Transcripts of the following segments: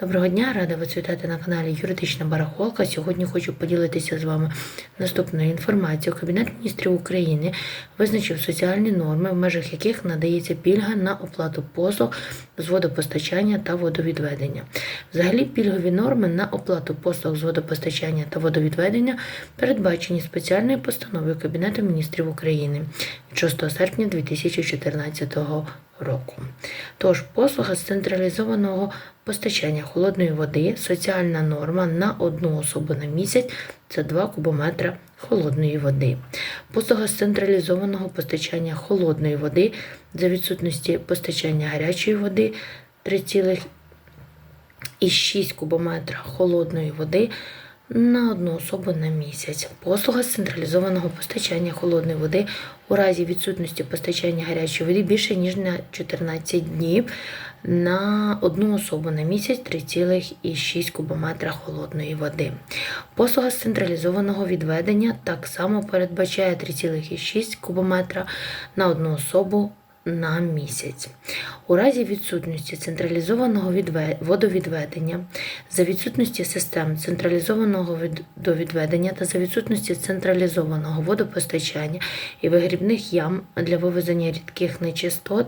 Доброго дня, рада вас вітати на каналі Юридична Барахолка. Сьогодні хочу поділитися з вами наступною інформацією. Кабінет міністрів України визначив соціальні норми, в межах яких надається пільга на оплату послуг з водопостачання та водовідведення. Взагалі, пільгові норми на оплату послуг з водопостачання та водовідведення передбачені спеціальною постановою Кабінету міністрів України 6 серпня 2014 року. Тож послуга з централізованого постачання холодної води, соціальна норма на одну особу на місяць це 2 кубометра холодної води. Послуга з централізованого постачання холодної води за відсутності постачання гарячої води 3,6 кубометра холодної води на одну особу на місяць. Послуга з централізованого постачання холодної води у разі відсутності постачання гарячої води більше ніж на 14 днів на одну особу на місяць 3,6 кубометра холодної води. Послуга з централізованого відведення так само передбачає 3,6 кубометра на одну особу на місяць. У разі відсутності централізованого водовідведення, за відсутності систем централізованого водовідведення та за відсутності централізованого водопостачання і вигрібних ям для вивезення рідких нечистот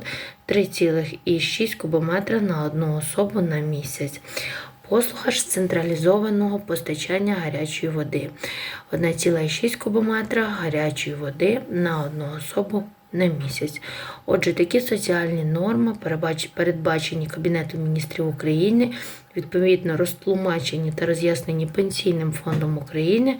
3,6 кубометра на одну особу на місяць. Послуга ж централізованого постачання гарячої води 1,6 кубометра гарячої води на одну особу на місяць. Отже, такі соціальні норми передбачені Кабінетом міністрів України, відповідно розтлумачені та роз'яснені Пенсійним фондом України,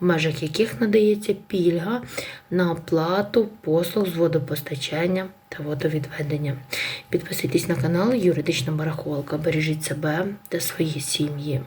в межах яких надається пільга на оплату послуг з водопостачання та водовідведення. Підписуйтесь на канал Юридична Барахолка. Бережіть себе та свої сім'ї.